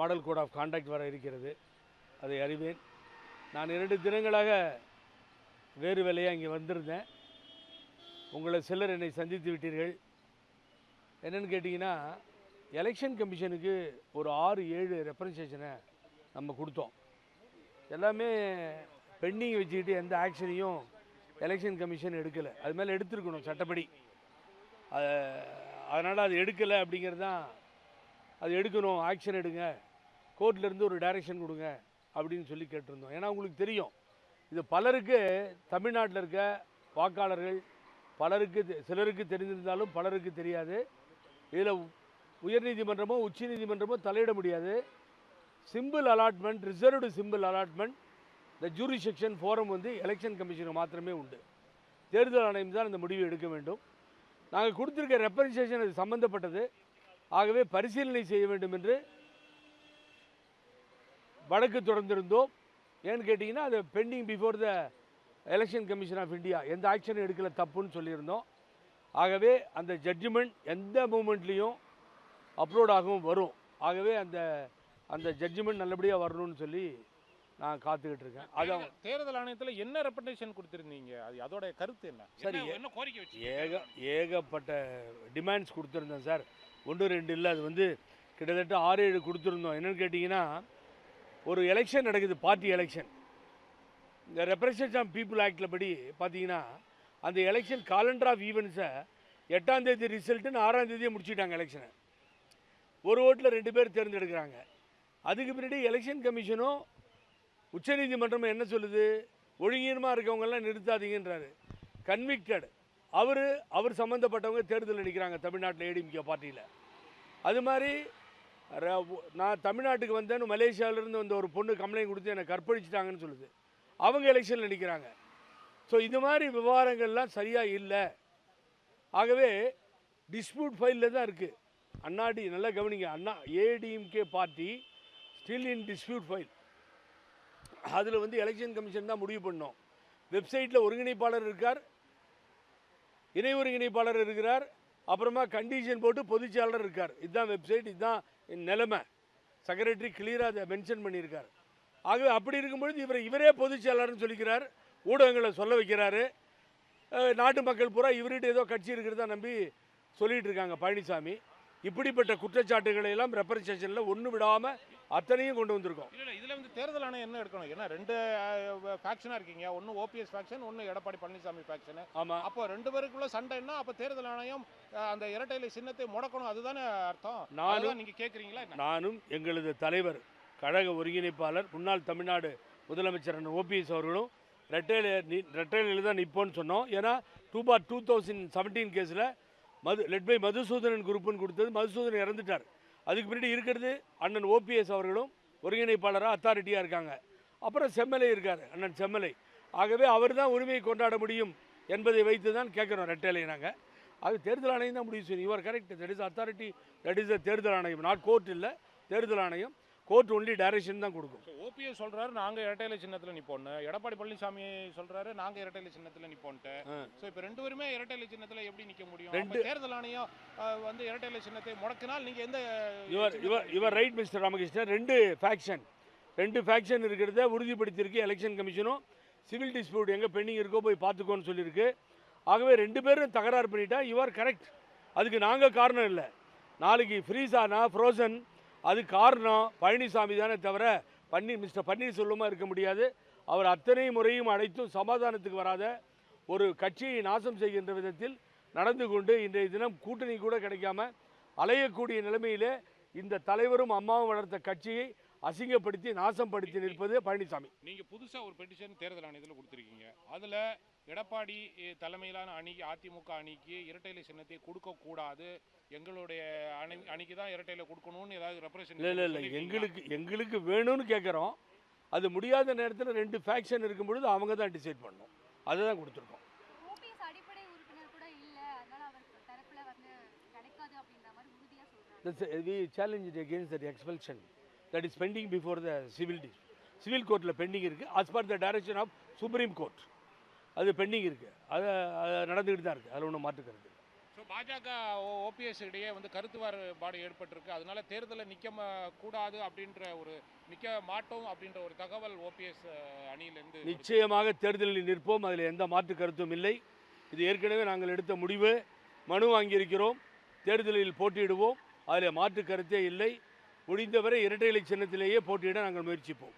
Model code of contact வர இருக்கிறது. அதை அறிவேன். நான் இரண்டு தினங்களாக வேறு வேலையாக இங்கே வந்திருந்தேன். உங்களை சிலர் என்னை சந்தித்து விட்டீர்கள். என்னென்னு கேட்டிங்கன்னா எலெக்ஷன் கமிஷனுக்கு ஒரு ஆறு ஏழு ரெப்ரன்சேஷனை நம்ம கொடுத்தோம். எல்லாமே பெண்டிங் வச்சுக்கிட்டு எந்த ஆக்ஷனையும் எலெக்ஷன் கமிஷன் எடுக்கலை. அது மேலே எடுத்திருக்கணும் சட்டப்படி. அதனால் அது எடுக்கலை அப்படிங்கிறது தான் அது எடுக்கணும். ஆக்ஷன் எடுங்க. கோர்ட்லேருந்து ஒரு டைரக்ஷன் கொடுங்க அப்படின்னு சொல்லி கேட்டிருந்தோம். ஏன்னா உங்களுக்கு தெரியும் இது பலருக்கு தமிழ்நாட்டில் இருக்க வாக்காளர்கள் பலருக்கு தெ- சிலருக்கு தெரிந்திருந்தாலும் பலருக்கு தெரியாது. இதில் உயர்நீதிமன்றமோ உச்சநீதிமன்றமோ தலையிட முடியாது. Simple allotment reserved simple allotment இந்த ஜூரி செக்ஷன் ஃபோரம் வந்து எலெக்ஷன் கமிஷனுக்கு மாத்திரமே உண்டு. தேர்தல் ஆணையம் தான் இந்த முடிவை எடுக்க வேண்டும். நாங்கள் கொடுத்துருக்க ரெப்ரசன்டேஷன் அது சம்மந்தப்பட்டது ஆகவே பரிசீலனை செய்ய வேண்டும் என்று வழக்கு தொடர்ந்திருந்தோம். ஏன்னு கேட்டிங்கன்னா அது pending before the election commission of India எந்த ஆக்ஷனும் எடுக்கல தப்புன்னு சொல்லியிருந்தோம். ஆகவே அந்த ஜட்ஜ்மெண்ட் எந்த மூமெண்ட்லேயும் அப்லோட் ஆகவும் வரும். ஆகவே அந்த அந்த ஜட்ஜ்மெண்ட் நல்லபடியாக வரணும்னு சொல்லி நான் காத்துக்கிட்டு இருக்கேன். அது அவங்க- தேர்தல் ஆணையத்துல என்ன ரெப்ரசன்டேஷன் கொடுத்திருந்தீங்க? அது அதோட கருத்து என்ன? சரி, என்ன- என்ன கோரிக்கை வச்சு ஏக ஏகப்பட்ட டிமாண்ட்ஸ் கொடுத்துருந்தேன் சார். ஒன்று ரெண்டு இல்லை. அது வந்து கிட்டத்தட்ட ஆறு ஏழு கொடுத்துருந்தோம். என்னன்னு கேட்டிங்கன்னா ஒரு எலெக்ஷன் நடக்குது பார்ட்டி எலெக்ஷன் இந்த ரெப்ரசன்டேஷன் ஆஃப் பீப்புள் ஆக்டில் படி பார்த்தீங்கன்னா அந்த எலெக்ஷன் காலண்டர் ஆஃப் ஈவெண்ட்ஸை எட்டாம் தேதி ரிசல்ட்டுன்னு ஆறாம் முடிச்சுட்டாங்க எலெக்ஷனை ஒரு ஓட்டில் ரெண்டு பேர் தேர்ந்தெடுக்கிறாங்க. அதுக்கு பின்னாடி எலெக்ஷன் கமிஷனும் உச்சநீதிமன்றமும் என்ன சொல்லுது? ஒழுங்கீனமாக இருக்கவங்கெல்லாம் நிறுத்தாதீங்கன்றாரு. கன்விக்டட் அவர் அவர் சம்மந்தப்பட்டவங்க தேர்தல் அடிக்கிறாங்க தமிழ்நாட்டில் ஏடிஎம்கே பார்ட்டியில் அது மாதிரி நான் தமிழ்நாட்டுக்கு வந்தேன்னு மலேசியாவிலேருந்து வந்த ஒரு பொண்ணு கம்ப்ளைண்ட் கொடுத்து என்னை கற்பழிச்சிட்டாங்கன்னு சொல்லுது. அவங்க எலெக்ஷனில் நிற்கிறாங்க ஸோ இது மாதிரி விவகாரங்கள்லாம் சரியாக இல்லை. ஆகவே டிஸ்பியூட் ஃபைலில் தான் இருக்குது அண்ணாடி நல்லா கவனிங்க. Anna ADMK party still in dispute file அதில் வந்து எலெக்ஷன் கமிஷன் தான் முடிவு பண்ணோம். வெப்சைட்டில் ஒருங்கிணைப்பாளர் இருக்கார். இணை ஒருங்கிணைப்பாளர் இருக்கிறார். அப்புறமா கண்டிஷன் போட்டு பொதுச்செயலாளர் இருக்கார். இதுதான் வெப்சைட் இதுதான் நிலைமை. செக்ரட்டரி கிளியராக அதை மென்ஷன் பண்ணியிருக்கார். ஆகவே அப்படி இருக்கும்பொழுது இவர் இவரே பொதுச்செயலாளர்னு சொல்லிக்கிறார். ஊடகங்களை சொல்ல வைக்கிறாரு. நாட்டு மக்கள் பூரா இவர்கிட்ட ஏதோ கட்சி இருக்கிறதா நம்பி சொல்லிகிட்டு இருக்காங்க பழனிசாமி. இப்படிப்பட்ட குற்றச்சாட்டுகளை எல்லாம் ரெப்ரசன்டேஷனில் ஒன்று விடாமல் அத்தனையும் கொண்டு வந்திருக்கோம். இல்ல இதுல வந்து தேர்தல் ஆணையம் என்ன எடுக்கணும்? ஏன்னா ரெண்டு ஃபேக்ஷனா இருக்கீங்க. ஒன்னு ஓபிஎஸ் ஃபேக்ஷன் ஒன்னு எடப்பாடி பழனிசாமி ஃபேக்ஷன் ஆமாம் அப்போ ரெண்டு பேருக்குள்ள சண்டைன்னா அப்ப தேர்தல் ஆணையம் அந்த இரட்டை இலை சின்னத்தை முடக்கணும். அதுதானே அர்த்தம்? நானும் அதுதான் நீங்க கேக்குறீங்களா என்ன? நானும் எங்களது தலைவர் கழக ஒருங்கிணைப்பாளர் முன்னாள் தமிழ்நாடு முதலமைச்சர் ஓபிஎஸ் அவர்களும் ரெட்டையில ரெட்டையில தான் நிற்போன்னு சொன்னோம். ஏன்னா two bar two thousand seventeen கேஸில் மது லெட் பை மதுசூதனன் குரூப்புன்னு கொடுத்தது. மதுசூதனன் இறந்துட்டார். அதுக்கு பின்னாடி இருக்கிறது அண்ணன் ஓபிஎஸ் அவர்களும் ஒருங்கிணைப்பாளராக அத்தாரிட்டியாக இருக்காங்க. அப்புறம் செம்மலை இருக்கார் அண்ணன் செம்மலை. ஆகவே அவர் தான் உரிமையை கொண்டாட முடியும் என்பதை வைத்து தான் கேட்குறோம் ரெட்டையிலை நாங்கள் அது தேர்தல் ஆணையம் தான் முடிவு செய்யும். Your correct that is authority that is the தேர்தல் ஆணையம். நாட் கோர்ட் இல்லை. தேர்தல் ஆணையம். கோர்ட் ஒன்லி டைரக்ஷன் தான் கொடுக்கும். OPS சொல்றாரு நாங்க இரட்டை இலை சின்னத்துல நிப்போம்னு. எடப்பாடி பழனிசாமி சொல்றாரு நாங்க இரட்டை இலை சின்னத்துல நிப்போம்ட்டு. ஆ. சோ இப்ப ரெண்டு பேருமே இரட்டை இலை சின்னத்துல எப்படி நிக்க முடியும்? ரெண்டு- தேர்தல் ஆணையம் வந்து இரட்டை இலை சின்னத்தை முடக்கினால் நீங்க எந்த your your your right mister Ramakrishnan. ரெண்டு ஃபேக்ஷன் ரெண்டு ஃபேக்ஷன் இருக்கிறத உறுதிப்படுத்தியிருக்கு எலெக்ஷன் கமிஷனும் சிவில் டிஸ்பியூட் எங்கே பெண்டிங் இருக்கோ போய் பார்த்துக்கோன்னு சொல்லியிருக்கு. ஆகவே ரெண்டு பேரும் தகராறு பண்ணிட்டா யுவர் கரெக்ட் அதுக்கு நாங்கள் காரணம் இல்லை. நாளைக்கு ஃப்ரீஸ் ஃப்ரோசன் அது காரணம் பழனிசாமி தானே தவிர பன்னீர் மிஸ்டர் பன்னீர்செல்வமாக இருக்க முடியாது. அவர் அத்தனை முறையும் அழைத்தும் சமாதானத்துக்கு வராத ஒரு கட்சியை நாசம் செய்கின்ற விதத்தில் நடந்து கொண்டு இன்றைய தினம் கூட்டணி கூட கிடைக்காம அலையக்கூடிய நிலைமையிலே இந்த தலைவரும் அம்மாவும் வளர்த்த கட்சியை அசிங்கப்படுத்தி நாசப்படுத்தி நிற்பது பழனிசாமி. நீங்க புதுசா ஒரு பெட்டிஷன் தேர்தல் ஆணையத்துல கொடுத்திருக்கீங்க. அதுல எடப்பாடி தலைமையிலான அணிக்கு அதிமுக அணிக்கு இரட்டை இலை சின்னத்தை கொடுக்க கூடாது. எங்களுடைய அணி அணிக்கு தான் இரட்டை இலை கொடுக்கணும்னு ஏதாவது ரெப்ரசன்ட் இல்லை இல்லை எங்களுக்கு எங்களுக்கு வேணும்னு கேட்குறோம் அது முடியாத நேரத்தில் ரெண்டு ஃபேக்ஷன் இருக்கும் பொழுது அவங்க தான் டிசைட் பண்ணணும். அதை தான் கொடுத்துருக்கோம். ஓபிஎஸ் அடிப்படை உறுப்பினர் கூட இல்ல. That is pending before the civil dis- civil courtல பெண்டிங் இருக்குது as per the direction of supreme court. அது பெண்டிங் இருக்குது அது அது நடந்துக்கிட்டு தான் இருக்குது அதில் ஒன்றும் மாற்றுக்கிறது. ஸோ பாஜக ஓபிஎஸ் இடையே வந்து கருத்து வேறுபாடு ஏற்பட்டிருக்கு. அதனால தேர்தலில் நிற்க கூடாது அப்படின்ற ஒரு நிற்க மாட்டோம் அப்படின்ற ஒரு தகவல் ஓபிஎஸ் அணியிலேருந்து. நிச்சயமாக தேர்தலில் நிற்போம். அதில் எந்த மாற்று கருத்தும் இல்லை. இது ஏற்கனவே நாங்கள் எடுத்த முடிவு. மனு வாங்கியிருக்கிறோம். தேர்தலில் போட்டியிடுவோம். அதில் மாற்று கருத்தே இல்லை. முடிந்தவரை இரட்டை இலை சின்னத்திலேயே போட்டியிட நாங்கள் முயற்சிப்போம்.